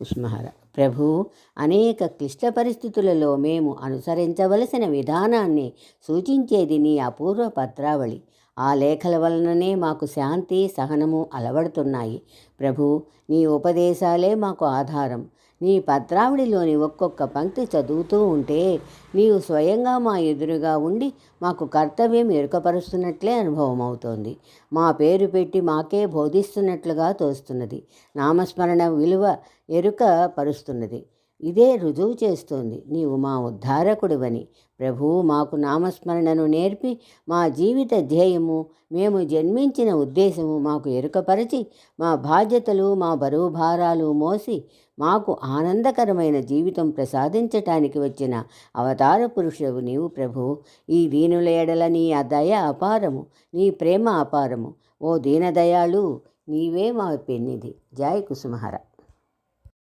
కుష్మహర ప్రభు అనేక క్లిష్ట పరిస్థితులలో మేము అనుసరించవలసిన విధానాన్ని సూచించేది నీ అపూర్వ పత్రావళి. ఆ లేఖల వలననే మాకు శాంతి సహనము అలవడుతున్నాయి. ప్రభు నీ ఉపదేశాలే మాకు ఆధారం. నీ పత్రావళిలోని ఒక్కొక్క పంక్తి చదువుతూ ఉంటే నీవు స్వయంగా మా ఎదురుగా ఉండి మాకు కర్తవ్యం ఎరుకపరుస్తున్నట్లే అనుభవం అవుతోంది మా పేరు పెట్టి మాకే బోధిస్తున్నట్లుగా తోస్తున్నది. నామస్మరణ విలువ ఎరుక పరుస్తున్నది ఇదే రుజువు చేస్తోంది. నీవు మా ఉద్ధారకుడివని. ప్రభువు మాకు నామస్మరణను నేర్పి మా జీవిత ధ్యేయము మేము జన్మించిన ఉద్దేశము మాకు ఎరుకపరిచి మా బాధ్యతలు మా బరువు భారాలు మోసి మాకు ఆనందకరమైన జీవితం ప్రసాదించటానికి వచ్చిన అవతార పురుషువు నీవు ప్రభు. ఈ దీనుల ఎడల నీ ఆ దయ అపారము నీ ప్రేమ అపారము. ఓ దీనదయాళు నీవే మా పెన్నిది జాయ్ కుసుమహర.